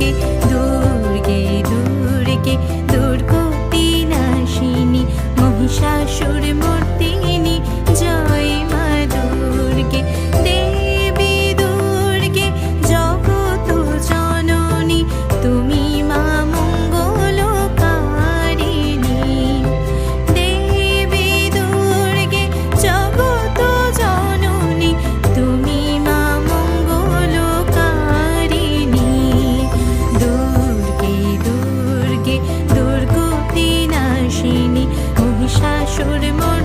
দুর্গে দুর্গে দুর্গে দুর্গতি নাশিনী মহিষাসুর মোর should emotion